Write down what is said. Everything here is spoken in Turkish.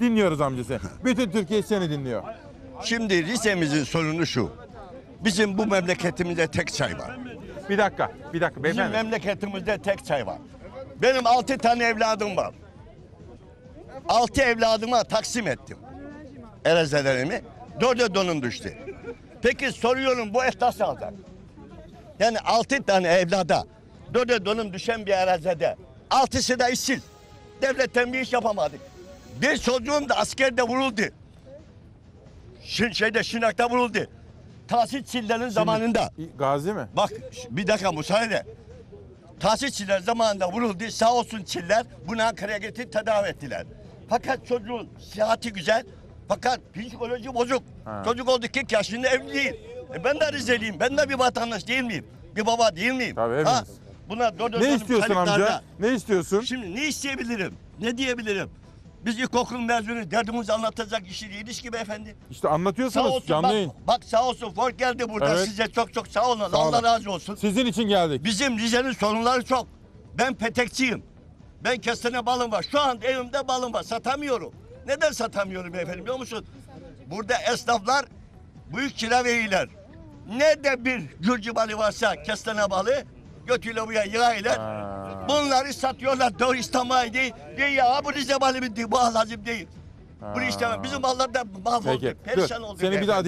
Dinliyoruz amcası. Bütün Türkiye seni dinliyor. Şimdi Rize'mizin sorunu şu. Bizim bu memleketimizde tek çay var. Bir dakika, bir dakika Bizim beyefendi. memleketimizde tek çay var. Benim altı tane evladım var. Altı evladıma taksim ettim. Erezelerimi. Dörde donum düştü. Peki soruyorum bu et nasıl alacak? Yani altı tane evlada dörde donum düşen bir erazide altısı da işsiz. Devletten bir iş yapamadık. Bir çocuğum da askerde vuruldu. Şin, şeyde Şinak'ta vuruldu. Tahsit Çiller'in zamanında. Gazi mi? Bak bir dakika müsaade. Tahsil Çiller zamanında vuruldu. Sağ olsun Çiller bunu Ankara'ya getirip tedavi ettiler. Fakat çocuğun sıhhati güzel. Fakat psikoloji bozuk. Ha. Çocuk oldu 40 yaşında evli değil. E ben de Rizeliyim. Ben de bir vatandaş değil miyim? Bir baba değil miyim? Tabii, hepimiz. Buna dört Ne istiyorsun amca? Ne istiyorsun? Şimdi ne isteyebilirim? Ne diyebilirim? Biz ilkokul mezunu derdimizi anlatacak kişi değiliz ki beyefendi. İşte Sağ anlatıyorsunuz olsun canlı bak, yayın. bak sağ olsun Ford geldi burada Evet. size çok çok sağ olun. Sağ Allah olun. razı olsun. Sizin için geldik. Bizim Rize'nin sorunları çok. Ben petekçiyim. Ben kestane balım var. Şu an evimde balım var. Satamıyorum. Neden satamıyorum efendim biliyor musun? Burada esnaflar büyük kira verirler. Ne de bir Gürcü balı varsa kestane balı götüyle buraya yığaylar. Ha. Bunları satıyorlar. Doğru İstanbul'a değil. Diyor ya bu Rize balı bitti. Bu lazım değil. Bunu istemem. Bizim mallar da mahvoldu. Peki. Perişan oldu. Seni bir daha